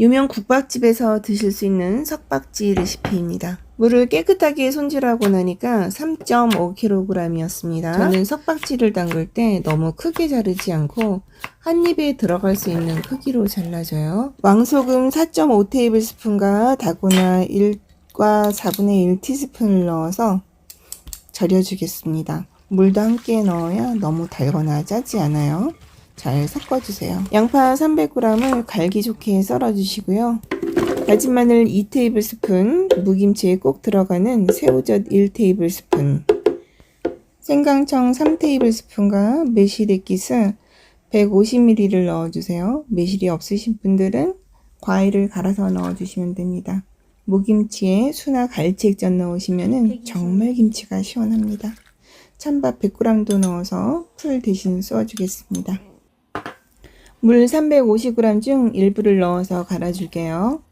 유명 국밥집에서 드실 수 있는 석박지 레시피입니다. 물을 깨끗하게 손질하고 나니까 3.5kg이었습니다. 저는 석박지를 담글 때 너무 크게 자르지 않고 한 입에 들어갈 수 있는 크기로 잘라줘요. 왕소금 4.5테이블스푼과 다고나 1과 4분의 1티스푼을 넣어서 절여주겠습니다. 물도 함께 넣어야 너무 달거나 짜지 않아요. 잘 섞어주세요. 양파 300g을 갈기 좋게 썰어주시고요. 다진 마늘 2테이블스푼, 무김치에 꼭 들어가는 새우젓 1테이블스푼, 생강청 3테이블스푼과 매실 액기스 150ml를 넣어주세요. 매실이 없으신 분들은 과일을 갈아서 넣어주시면 됩니다. 무김치에 수나 갈치액젓 넣으시면 정말 김치가 시원합니다. 찬밥 100g도 넣어서 풀 대신 쏘아주겠습니다. 물 350g 중 일부를 넣어서 갈아줄게요.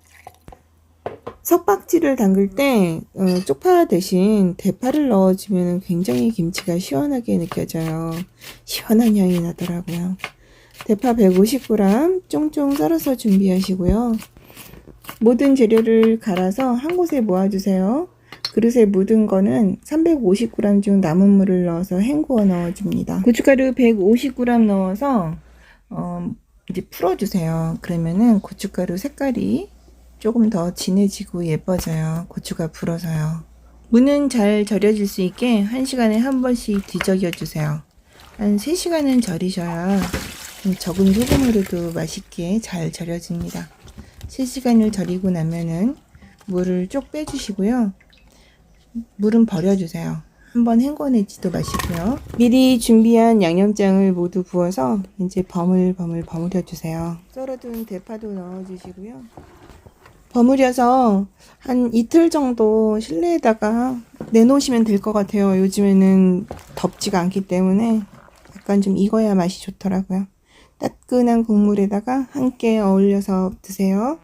석박지를 담글 때 어, 쪽파 대신 대파를 넣어주면 굉장히 김치가 시원하게 느껴져요. 시원한 향이 나더라고요. 대파 150g 쫑쫑 썰어서 준비하시고요. 모든 재료를 갈아서 한 곳에 모아주세요. 그릇에 묻은 거는 350g 중 남은 물을 넣어서 헹구어 넣어줍니다. 고춧가루 150g 넣어서 어, 이제 풀어주세요. 그러면은 고춧가루 색깔이 조금 더 진해지고 예뻐져요. 고추가 불어서요. 무는 잘 절여질 수 있게 1시간에 한 번씩 뒤적여 주세요. 한 3시간은 절이셔야 좀 적은 소금으로도 맛있게 잘 절여집니다. 3시간을 절이고 나면은 물을 쪽 빼주시고요. 물은 버려주세요. 한번 헹궈내지도 마시고요. 미리 준비한 양념장을 모두 부어서 이제 버물버물 버무려 주세요. 썰어둔 대파도 넣어주시고요. 버무려서 한 이틀 정도 실내에다가 내놓으시면 될 것 같아요. 요즘에는 덥지가 않기 때문에 약간 좀 익어야 맛이 좋더라고요. 따끈한 국물에다가 함께 어울려서 드세요.